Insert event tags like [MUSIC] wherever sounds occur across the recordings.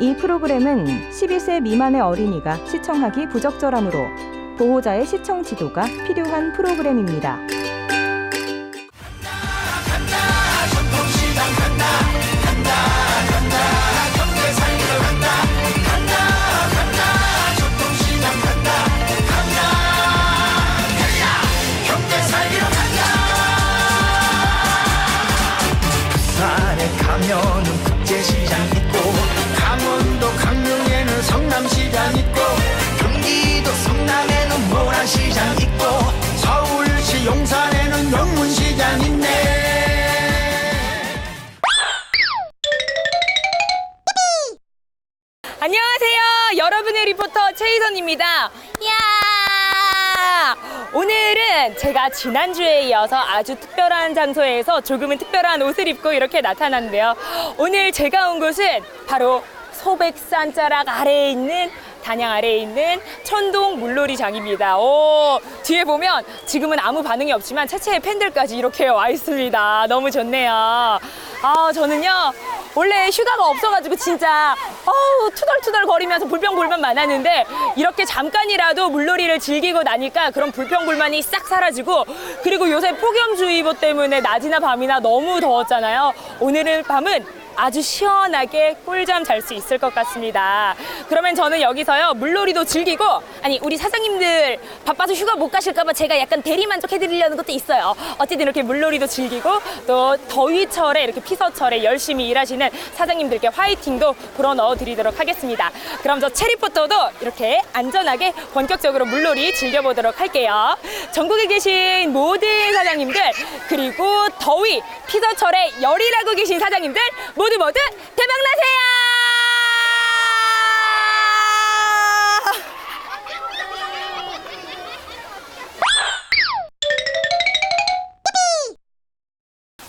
이 프로그램은 12세 미만의 어린이가 시청하기 부적절하므로 보호자의 시청 지도가 필요한 프로그램입니다. 시장 있고 서울시 용산에는 영문시장 있네 안녕하세요. 여러분의 리포터 최희선입니다. 야! 오늘은 제가 지난주에 이어서 아주 특별한 장소에서 조금은 특별한 옷을 입고 이렇게 나타났는데요. 오늘 제가 온 곳은 바로 소백산 자락 아래에 있는 단양 아래에 있는 천동 물놀이장입니다. 오, 뒤에 보면 지금은 아무 반응이 없지만 채채의 팬들까지 이렇게 와 있습니다. 너무 좋네요. 아, 저는요, 원래 휴가가 없어가지고 진짜, 어우, 투덜투덜 거리면서 불평불만 많았는데, 이렇게 잠깐이라도 물놀이를 즐기고 나니까 그런 불평불만이 싹 사라지고, 그리고 요새 폭염주의보 때문에 낮이나 밤이나 너무 더웠잖아요. 오늘은 밤은 아주 시원하게 꿀잠 잘 수 있을 것 같습니다. 그러면 저는 여기서요 물놀이도 즐기고 아니 우리 사장님들 바빠서 휴가 못 가실까봐 제가 약간 대리 만족해드리려는 것도 있어요. 어쨌든 이렇게 물놀이도 즐기고 또 더위철에 이렇게 피서철에 열심히 일하시는 사장님들께 화이팅도 불어 넣어드리도록 하겠습니다. 그럼 저 체리포터도 이렇게 안전하게 본격적으로 물놀이 즐겨보도록 할게요. 전국에 계신 모든 사장님들 그리고 더위 피서철에 열일하고 계신 사장님들 모두 모두 대박 나세요!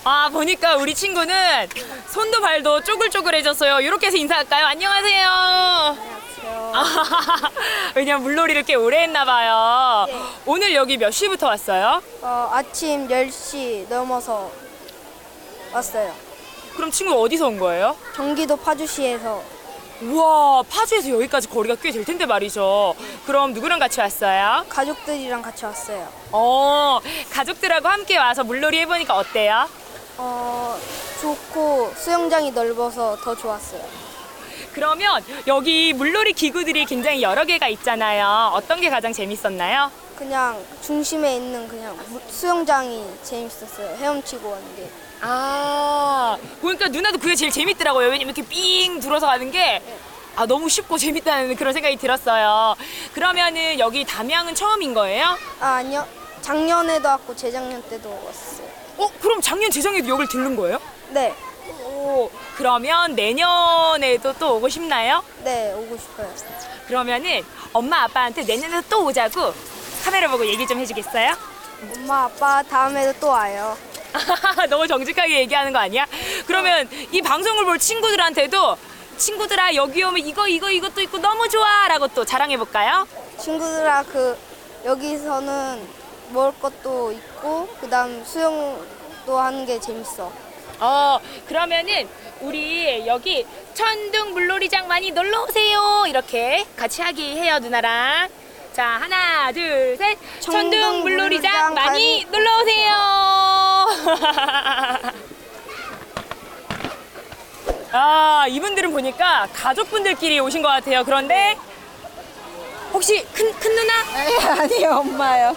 아 보니까 우리 친구는 손도 발도 쪼글쪼글해졌어요. 이렇게 해서 인사할까요? 안녕하세요. 안녕하세요. [LAUGHS] 왜냐면 물놀이를 꽤 오래 했나 봐요. 오늘 여기 몇 시부터 왔어요? 어, 아침 10시 넘어서 왔어요. 그럼 친구 어디서 온 거예요? 경기도 파주시에서 우와 파주에서 여기까지 거리가 꽤 될 텐데 말이죠. 그럼 누구랑 같이 왔어요? 가족들이랑 같이 왔어요. 어 가족들하고 함께 와서 물놀이 해보니까 어때요? 어, 좋고 수영장이 넓어서 더 좋았어요. 그러면 여기 물놀이 기구들이 굉장히 여러 개가 있잖아요. 어떤 게 가장 재밌었나요? 그냥 중심에 있는 그냥 무- 수영장이 재밌었어요. 헤엄치고 하는 게. 아 보니까 누나도 그게 제일 재밌더라고요. 왜냐면 이렇게 삥 둘어서 가는 게 아, 너무 쉽고 재밌다는 그런 생각이 들었어요. 그러면은 여기 담양은 처음인 거예요? 아, 아니요. 작년에도 왔고 재작년 때도 왔어요. 어, 그럼 작년 재작년에도 여길 들른 거예요? 네. 오, 그러면 내년에도 또 오고 싶나요? 네, 오고 싶어요. 그러면은 엄마 아빠한테 내년에 또 오자고 카메라 보고 얘기 좀 해주겠어요? 엄마, 아빠 다음에도 또 와요. [LAUGHS] 너무 정직하게 얘기하는 거 아니야? 그러면 이 방송을 볼 친구들한테도 친구들아 여기 오면 이거 이거 이것도 있고 너무 좋아라고 또 자랑해 볼까요? 친구들아 그 여기서는 먹을 것도 있고 그다음 수영도 하는 게 재밌어. 어 그러면은 우리 여기 천둥 물놀이장 많이 놀러 오세요 이렇게 같이 하기 해요 누나랑 자 하나 둘 셋 천둥 천둥 물놀이장 많이 놀러 오세요 [LAUGHS] 아 이분들은 보니까 가족분들끼리 오신 것 같아요 그런데 혹시 큰, 큰 누나? [LAUGHS] 아니요, 엄마요.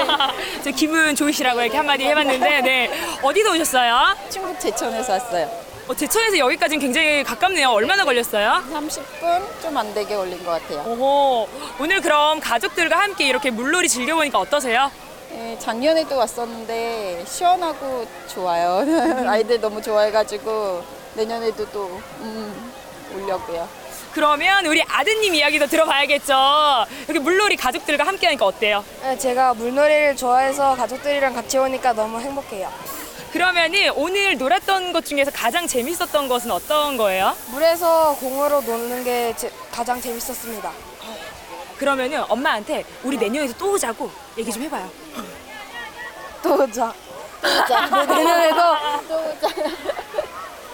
[LAUGHS] 저 기분 좋으시라고 이렇게 한마디 해봤는데 네 어디서 오셨어요? 충북 제천에서 왔어요. 어, 제천에서 여기까지는 굉장히 가깝네요. 얼마나 걸렸어요? 30분 좀 안 되게 걸린 것 같아요. 오, 오늘 그럼 가족들과 함께 이렇게 물놀이 즐겨보니까 어떠세요? 예, 작년에도 왔었는데 시원하고 좋아요. [LAUGHS] 아이들 너무 좋아해가지고 내년에도 또 음, 오려고요. 그러면 우리 아드님 이야기도 들어봐야겠죠. 여기 물놀이 가족들과 함께 하니까 어때요? 네, 제가 물놀이를 좋아해서 가족들이랑 같이 오니까 너무 행복해요. 그러면은 오늘 놀았던 것 중에서 가장 재밌었던 것은 어떤 거예요? 물에서 공으로 노는 게 제- 가장 재밌었습니다. 그러면은 엄마한테 우리 내년에도 또 오자고 얘기 좀 해봐요. 또 오자. 네, 내년에도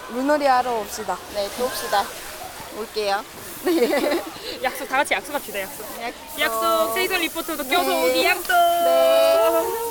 물놀이 하러 옵시다. 네, 또 옵시다. 올게요. 네. [LAUGHS] 약속 다 같이 약속합시다. 약속. 약속. 약속. 세이선 리포터도 껴서 네. 오기 약속. 네.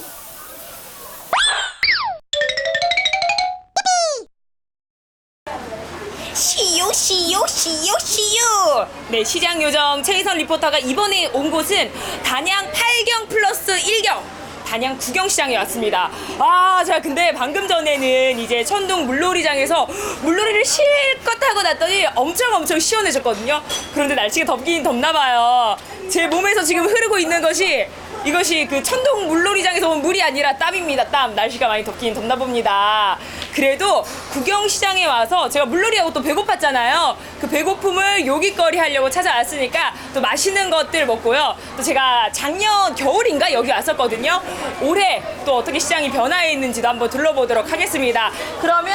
시요 시요 시요 시요 네 시장 요정 최희선 리포터가 이번에 온 곳은 단양 8경 플러스 1경 단양 구경시장에 왔습니다 아 제가 근데 방금 전에는 이제 천둥 물놀이장에서 물놀이를 실컷 하고 났더니 엄청 엄청 시원해졌거든요 그런데 날씨가 덥긴 덥나 봐요 제 몸에서 지금 흐르고 있는 것이 이것이 그 천둥 물놀이장에서 온 물이 아니라 땀입니다. 땀. 날씨가 많이 덥긴 덥나 봅니다. 그래도 구경시장에 와서 제가 물놀이하고 또 배고팠잖아요. 그 배고픔을 요깃거리 하려고 찾아왔으니까 또 맛있는 것들 먹고요. 또 제가 작년 겨울인가 여기 왔었거든요. 올해 또 어떻게 시장이 변화해 있는지도 한번 둘러보도록 하겠습니다. 그러면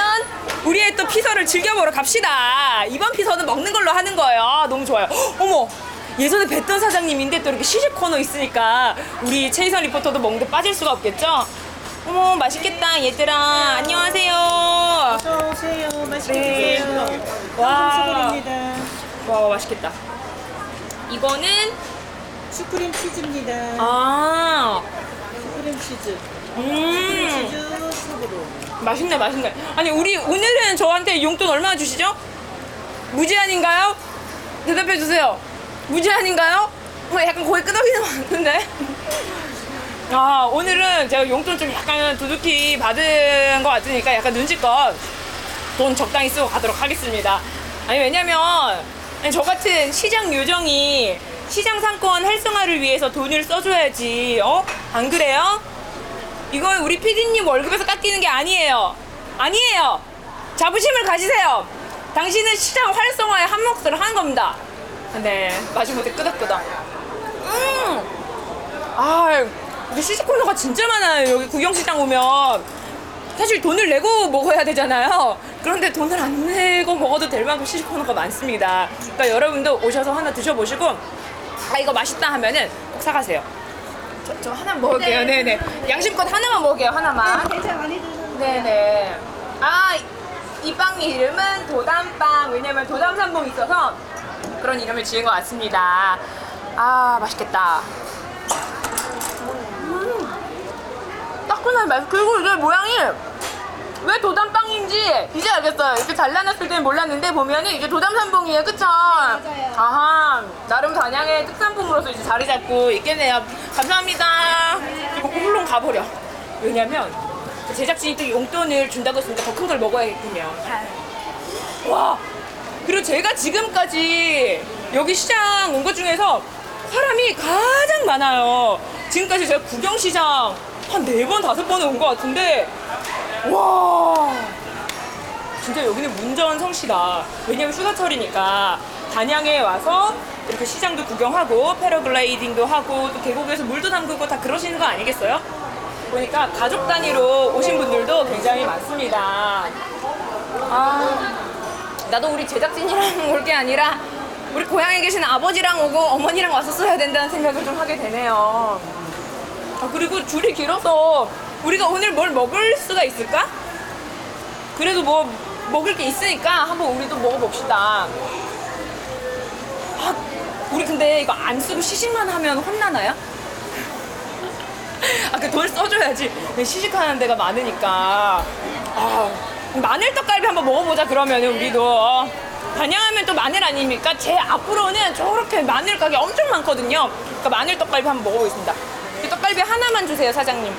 우리의 또 피서를 즐겨보러 갑시다. 이번 피서는 먹는 걸로 하는 거예요. 너무 좋아요. 헉, 어머! 예전에 뵀던 사장님인데 또 이렇게 시식 코너 있으니까 우리 최희선 리포터도 먹는데 빠질 수가 없겠죠? 어머 맛있겠다 얘들아 안녕하세요 어서 오세요. 맛있게 네. 드세요. 와. 수고입니다. 와 맛있겠다 이거는 슈크림 치즈입니다. 아 슈크림 치즈. 음, 치즈 속으로. 맛있네 맛있네 아니 우리 오늘은 저한테 용돈 얼마나 주시죠? 무제한인가요? 대답해 주세요 무제한인가요? 어, 약간 거의 끄덕이는 것 같은데 아 오늘은 제가 용돈 좀 약간 두둑히 받은 것 같으니까 약간 눈치껏 돈 적당히 쓰고 가도록 하겠습니다 아니 왜냐면 저 같은 시장 요정이 시장 상권 활성화를 위해서 돈을 써줘야지 어? 안 그래요? 이건 우리 PD님 월급에서 깎이는 게 아니에요. 아니에요. 자부심을 가지세요. 당신은 시장 활성화에 한 몫을 하는 겁니다. 네, 마지못해 끄덕끄덕. 음! 아, 여기 시식 코너가 진짜 많아요. 여기 구경시장 오면. 사실 돈을 내고 먹어야 되잖아요. 그런데 돈을 안 내고 먹어도 될 만큼 시식 코너가 많습니다. 그러니까 여러분도 오셔서 하나 드셔보시고, 아, 이거 맛있다 하면은 꼭 사가세요. 저, 저 하나 먹을게요. 네. 네 양심껏 하나만 먹을게요. 하나만. 네네. 아, 이 빵 이름은 도담빵. 왜냐면 도담산봉 있어서 그런 이름을 지은 것 같습니다. 아, 맛있겠다. 음, 따끈한 맛. 그리고 이게 모양이 왜 도담빵인지 이제 알겠어요. 이렇게 잘라놨을 때는 몰랐는데 보면은 이게 도담산봉이에요. 그쵸? 맞아요. 아하. 나름 단양의 특산품으로서 이제 자리 잡고 있겠네요. 감사합니다. 이거 홀로 가버려. 왜냐면 제작진이 또 용돈을 준다고 했으니까 더 큰 걸 먹어야겠군요. 와. 그리고 제가 지금까지 여기 시장 온 것 중에서 사람이 가장 많아요. 지금까지 제가 구경시장 한 네 번, 다섯 번은 온 것 같은데, 와. 진짜 여기는 문전 성시다. 왜냐면 휴가철이니까 단양에 와서 이렇게 시장도 구경하고 패러글라이딩도 하고 또 계곡에서 물도 담그고 다 그러시는 거 아니겠어요? 보니까 가족 단위로 오신 분들도 굉장히 많습니다. 아, 나도 우리 제작진이랑 [LAUGHS] 올 게 아니라 우리 고향에 계신 아버지랑 오고 어머니랑 왔었어야 된다는 생각을 좀 하게 되네요. 아, 그리고 줄이 길어서 우리가 오늘 뭘 먹을 수가 있을까? 그래도 뭐 먹을 게 있으니까 한번 우리도 먹어봅시다. 아, 우리 근데 이거 안 쓰고 시식만 하면 혼나나요? 아, 그 돈 써줘야지. 시식하는 데가 많으니까. 아, 마늘 떡갈비 한번 먹어보자, 그러면 우리도. 단양하면 또 마늘 아닙니까? 제 앞으로는 저렇게 마늘 가게 엄청 많거든요. 그러니까 마늘 떡갈비 한번 먹어보겠습니다. 이 떡갈비 하나만 주세요, 사장님.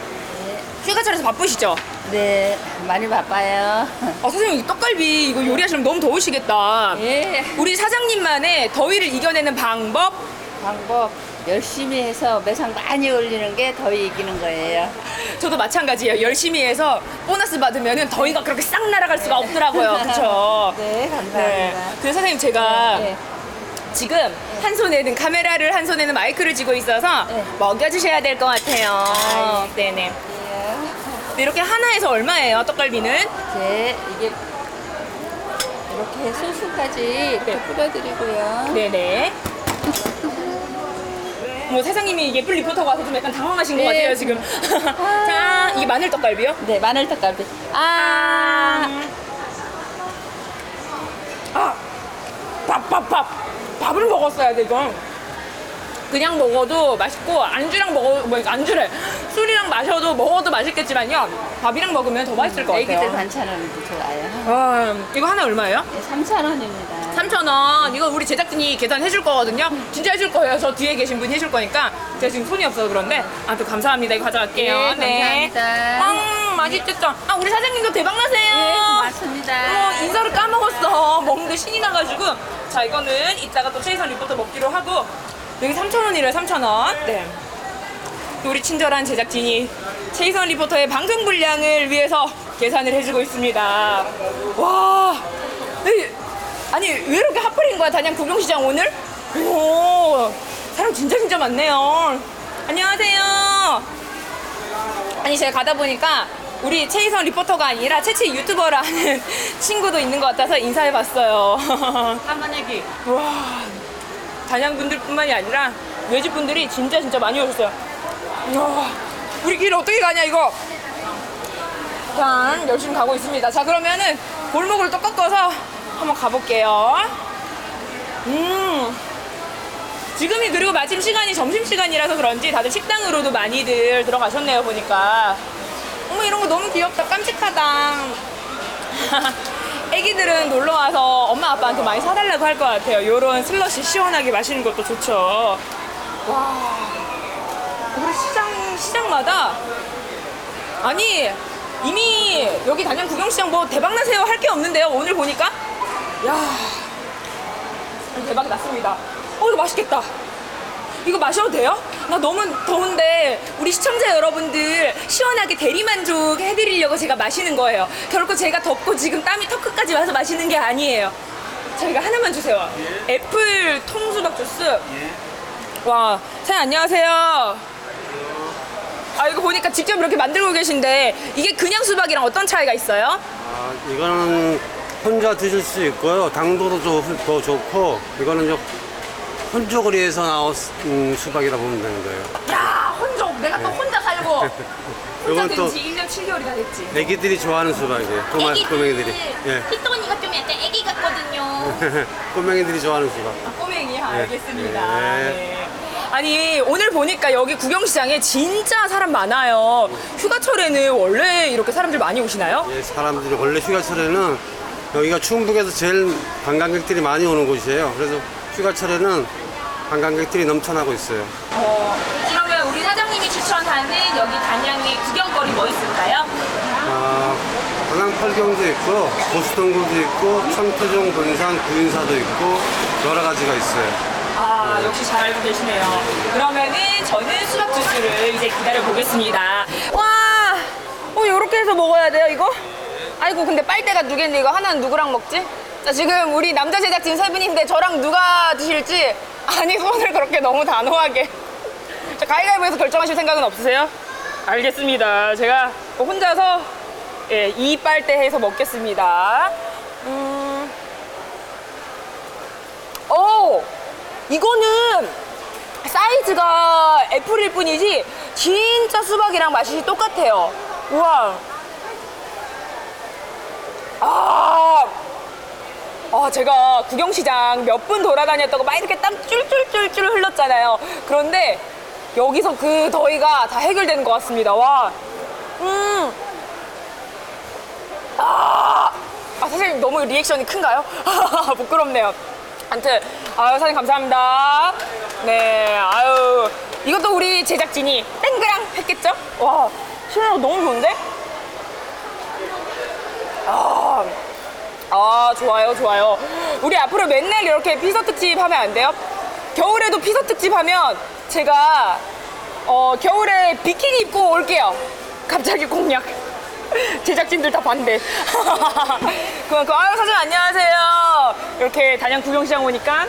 휴가철에서 바쁘시죠? 네, 많이 바빠요. 아, 사장님, 이 떡갈비 이거 요리하시면 너무 더우시겠다. 예, 우리 사장님만의 더위를 이겨내는 방법 방법 열심히 해서 매상 많이 올리는 게 더위 이기는 거예요. 저도 마찬가지예요. 열심히 해서 보너스 받으면 더위가 그렇게 싹 날아갈 수가 없더라고요. [LAUGHS] 그렇죠? 네, 감사합니다. 네. 그래서 사장님 제가 네. 지금 한 손에는 카메라를 한 손에는 마이크를 쥐고 있어서 네. 먹여주셔야 될 것 같아요. 아, 네네. 예. 근데 이렇게 하나에서 얼마예요? 떡갈비는? 네, 이게 이렇게 소스까지 이렇게 네. 뿌려드리고요. 네네. 뭐 사장님이 예쁜 리포터가 와서 좀 약간 당황하신 것 네. 같아요 지금. [LAUGHS] 자, 이게 마늘 떡갈비요? 네, 마늘 떡갈비. 아, 아, 바쁘 밥, 밥. 밥을 먹었어야 돼, 이건. 그냥 먹어도 맛있고, 안주랑 먹어, 뭐, 안주래. 술이랑 마셔도 먹어도 맛있겠지만요. 밥이랑 먹으면 더 맛있을 것 애기들 같아요. 반찬은 좋아요. 아, 이거 하나 얼마예요? 네, 3,000원입니다. 3,000원. 이거 우리 제작진이 계산해 줄 거거든요. 진짜 해줄 거예요. 저 뒤에 계신 분이 해줄 거니까. 제가 지금 손이 없어서 그런데. 아, 또 감사합니다. 이거 가져갈게요. 네, 감사합니다. 음, 맛있겠다. 아, 우리 사장님도 대박나세요. 네, 고맙습니다. 어, 인사를 까먹었어. 먹는데 신이 나가지고. 자, 이거는 이따가 또 최희선 리포터 먹기로 하고. 여기 3,000원이래요, 3,000원. 네. 또 우리 친절한 제작진이 최희선 리포터의 방송 분량을 위해서 계산을 해주고 있습니다. 와. 네, 아니, 왜 이렇게 핫플인 거야, 단양 구경시장 오늘? 오, 사람 진짜 진짜 많네요. 안녕하세요. 아니 제가 가다 보니까 우리 최희선 리포터가 아니라 채채 유튜버라는 [LAUGHS] 친구도 있는 것 같아서 인사해봤어요. [LAUGHS] 한번 얘기. 와 단양 분들뿐만이 아니라 외집 분들이 진짜 진짜 많이 오셨어요. 와 우리 길 어떻게 가냐 이거. 일단 열심히 가고 있습니다. 자 그러면은 골목을 또 꺾어서 한번 가볼게요. 음. 지금이 그리고 마침 시간이 점심 시간이라서 그런지 다들 식당으로도 많이들 들어가셨네요 보니까. 어머 이런 거 너무 귀엽다 깜찍하다. [LAUGHS] 애기들은 놀러 와서 엄마 아빠한테 많이 사달라고 할 것 같아요. 요런 슬러시 시원하게 마시는 것도 좋죠. 와, 우리 시장 시장마다 아니 이미 여기 단양 구경시장 뭐 대박 나세요 할 게 없는데요. 오늘 보니까 야 대박 났습니다. 어 이거 맛있겠다. 이거 마셔도 돼요? 나 너무 더운데 우리 시청자 여러분들 시원하게 대리만족 해드리려고 제가 마시는 거예요. 결코 제가 덥고 지금 땀이 턱끝까지 와서 마시는 게 아니에요. 저희가 하나만 주세요. 애플 통수박 주스. 와, 사장님 안녕하세요. 아 이거 보니까 직접 이렇게 만들고 계신데 이게 그냥 수박이랑 어떤 차이가 있어요? 아, 이거는 혼자 드실 수 있고요. 당도도 좀더 좋고, 이거는 좀 혼족거리에서 나온 음, 수박이라 보면 되는 거예요. 야 혼자 내가 또 혼자 살고 [LAUGHS] 혼자 이건 된또지 1년 7개월이 다 됐지. 애기들이 좋아하는 수박이에요. 꼬마, 꼬맹이들이. 예. 피똥이가 좀 약간 애기 같거든요. [LAUGHS] 꼬맹이들이 좋아하는 수박. 꼬맹이 네. 알겠습니다. 네. 네. 아니 오늘 보니까 여기 구경시장에 진짜 사람 많아요. 휴가철에는 원래 이렇게 사람들 많이 오시나요? 예, 사람들이 원래 휴가철에는 여기가 충북에서 제일 관광객들이 많이 오는 곳이에요. 그래서 휴가철에는 관광객들이 넘쳐나고 있어요. 어, 그러면 우리 사장님이 추천하는 여기 단양의 구경거리 뭐 있을까요? 아, 관광팔경도 있고, 보스턴굴도 있고, 청태종, 본산, 구인사도 있고, 여러 가지가 있어요. 아 역시 잘 알고 계시네요. 그러면은 저는 수박 주스를 이제 기다려 보겠습니다. 와, 어 이렇게 해서 먹어야 돼요 이거? 아이고 근데 빨대가 두 개인데 이거 하나는 누구랑 먹지? 자 지금 우리 남자 제작진 세 분인데 저랑 누가 드실지 아니 손을 그렇게 너무 단호하게. 자 가위가위보에서 결정하실 생각은 없으세요? 알겠습니다. 제가 혼자서 예, 이 빨대 해서 먹겠습니다. 음. 오! 이거는 사이즈가 애플일 뿐이지 진짜 수박이랑 맛이 똑같아요. 우와. 아. 아, 제가 구경시장 몇 분 돌아다녔다고 막 이렇게 땀 쫄쫄쫄쫄 흘렀잖아요. 그런데 여기서 그 더위가 다 해결되는 것 같습니다. 와. 음. 아, 아 사장님 너무 리액션이 큰가요? [LAUGHS] 부끄럽네요. 아무튼 아유 사장님 감사합니다. 네 아유 이것도 우리 제작진이 땡그랑 했겠죠? 와 시원하고 너무 좋은데? 아, 아 좋아요 좋아요. 우리 앞으로 맨날 이렇게 피서 특집 하면 안 돼요? 겨울에도 피서 특집 하면 제가 어 겨울에 비키니 입고 올게요. 갑자기 공약. [LAUGHS] 제작진들 다 반대. [LAUGHS] 그만큼 아유 사장님 안녕하세요. 이렇게 단양 구경시장 오니까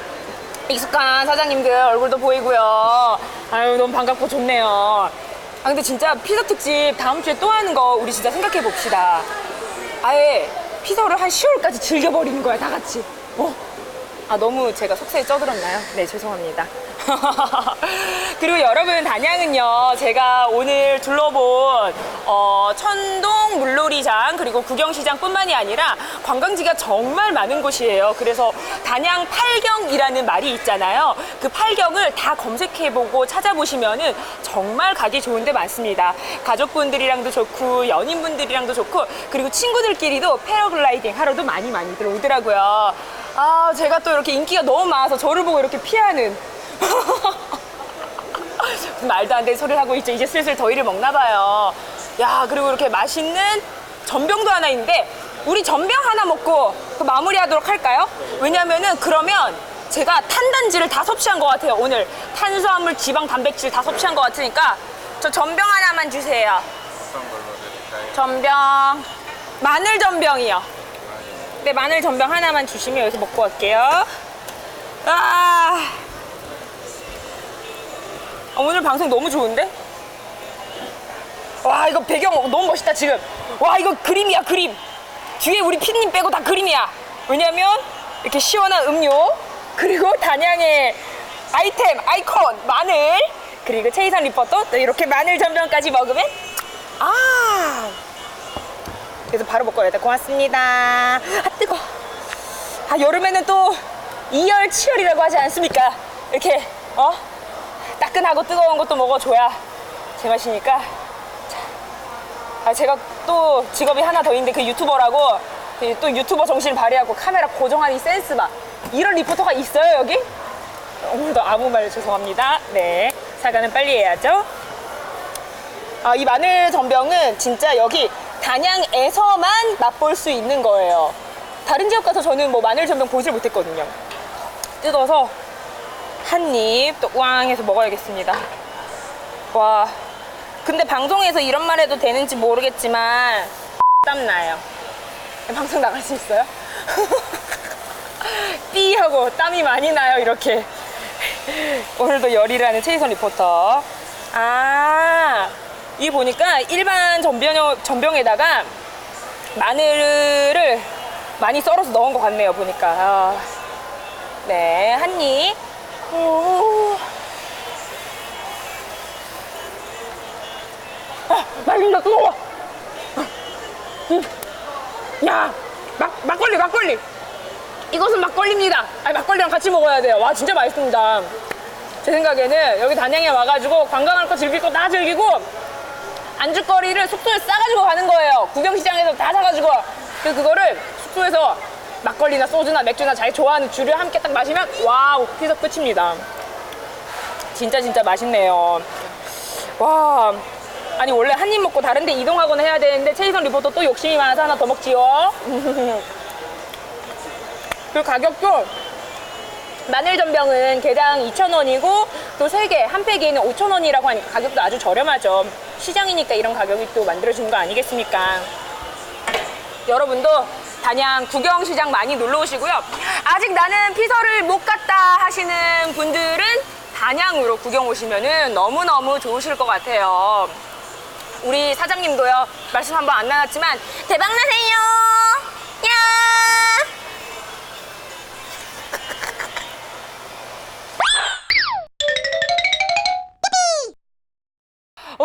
익숙한 사장님들 얼굴도 보이고요. 아유 너무 반갑고 좋네요. 아 근데 진짜 피서 특집 다음 주에 또 하는 거 우리 진짜 생각해 봅시다. 아예 피서를 한 10월까지 즐겨버리는 거야 다 같이. 어? 아 너무 제가 속세에 쪄들었나요? 네 죄송합니다. [LAUGHS] 그리고 여러분 단양은요 제가 오늘 둘러본 어, 천동 물놀이장 그리고 구경시장뿐만이 아니라 관광지가 정말 많은 곳이에요. 그래서 단양 팔경이라는 말이 있잖아요. 그 팔경을 다 검색해보고 찾아보시면은 정말 가기 좋은 데 많습니다. 가족분들이랑도 좋고 연인분들이랑도 좋고 그리고 친구들끼리도 패러글라이딩 하러도 많이 많이들 오더라고요. 아 제가 또 이렇게 인기가 너무 많아서 저를 보고 이렇게 피하는 [LAUGHS] 말도 안 되는 소리를 하고 있죠. 이제 슬슬 더위를 먹나 봐요. 야, 그리고 이렇게 맛있는 전병도 하나 있는데 우리 전병 하나 먹고 그 마무리하도록 할까요? 왜냐면은 그러면 제가 탄단지를 다 섭취한 것 같아요. 오늘 탄수화물, 지방, 단백질 다 섭취한 것 같으니까 저 전병 하나만 주세요. 전병 마늘 전병이요. 네, 마늘 전병 하나만 주시면 여기서 먹고 갈게요. 아. 아, 오늘 방송 너무 좋은데? 와 이거 배경 너무 멋있다 지금. 와 이거 그림이야 그림. 뒤에 우리 피디님 빼고 다 그림이야. 왜냐면 이렇게 시원한 음료 그리고 단양의 아이템 아이콘 마늘 그리고 최희선 리포터 또 이렇게 마늘 전병까지 먹으면 아! 그래서 바로 먹고 야돼 고맙습니다. 아 뜨거. 아 여름에는 또 이열치열이라고 하지 않습니까? 이렇게 어 따끈하고 뜨거운 것도 먹어줘야 제맛이니까. 자, 아, 제가 또 직업이 하나 더 있는데 그 유튜버라고 그또 유튜버 정신을 발휘하고 카메라 고정하는 이 센스 봐. 이런 리포터가 있어요, 여기? 오늘도 아무 말 죄송합니다. 네. 사과는 빨리 해야죠. 아, 이 마늘 전병은 진짜 여기 단양에서만 맛볼 수 있는 거예요. 다른 지역 가서 저는 뭐 마늘 전병 보질 못했거든요. 뜯어서 한 입 또 왕 해서 먹어야겠습니다. 와. 근데 방송에서 이런 말 해도 되는지 모르겠지만 [LAUGHS] 땀나요. 방송 나갈 수 있어요? [LAUGHS] 삐 하고 땀이 많이 나요, 이렇게. [LAUGHS] 오늘도 열이라는 최희선 리포터. 아, 이 보니까 일반 전병, 전병에다가 마늘을 많이 썰어서 넣은 것 같네요, 보니까. 아. 네, 한 입. 오. 아, 말린다, 뜨거워! 음. 야, 막, 막걸리, 막걸리! 이것은 막걸리입니다. 아니, 막걸리랑 같이 먹어야 돼요. 와, 진짜 맛있습니다. 제 생각에는 여기 단양에 와가지고 관광할 거 즐길 거 다 즐기고 안주거리를 숙소에 싸가지고 가는 거예요. 구경시장에서 다 사가지고. 그 그거를 숙소에서 막걸리나 소주나 맥주나 자기 좋아하는 주류 함께 딱 마시면 와우 피서 끝입니다. 진짜 진짜 맛있네요. 와 아니 원래 한 입 먹고 다른 데 이동하거나 해야 되는데 최희선 리포터 또 욕심이 많아서 하나 더 먹지요. [LAUGHS] 그 가격도 마늘 전병은 개당 2,000원이고 또 3개, 한 팩에는 5,000원이라고 하니까 가격도 아주 저렴하죠. 시장이니까 이런 가격이 또 만들어진 거 아니겠습니까? 여러분도 단양 구경시장 많이 놀러 오시고요. 아직 나는 피서를 못 갔다 하시는 분들은 단양으로 구경 오시면은 너무너무 좋으실 것 같아요. 우리 사장님도요, 말씀 한번 안 나눴지만, 대박나세요!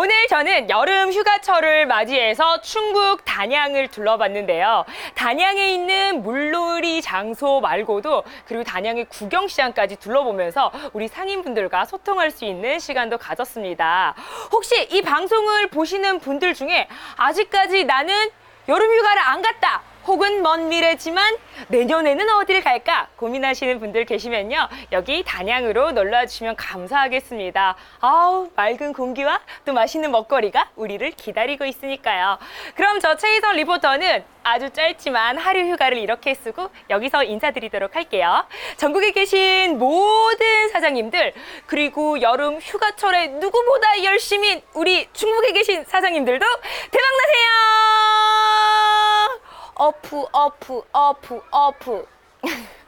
오늘 저는 여름 휴가철을 맞이해서 충북 단양을 둘러봤는데요. 단양에 있는 물놀이 장소 말고도 그리고 단양의 구경시장까지 둘러보면서 우리 상인분들과 소통할 수 있는 시간도 가졌습니다. 혹시 이 방송을 보시는 분들 중에 아직까지 나는 여름 휴가를 안 갔다. 혹은 먼 미래지만 내년에는 어디를 갈까 고민하시는 분들 계시면요. 여기 단양으로 놀러 주시면 감사하겠습니다. 아우, 맑은 공기와 또 맛있는 먹거리가 우리를 기다리고 있으니까요. 그럼 저 최희선 리포터는 아주 짧지만 하루 휴가를 이렇게 쓰고 여기서 인사드리도록 할게요. 전국에 계신 모든 사장님들 그리고 여름 휴가철에 누구보다 열심인 우리 중국에 계신 사장님들도 대박 나세요. 어프 어프 어프 어프 [LAUGHS]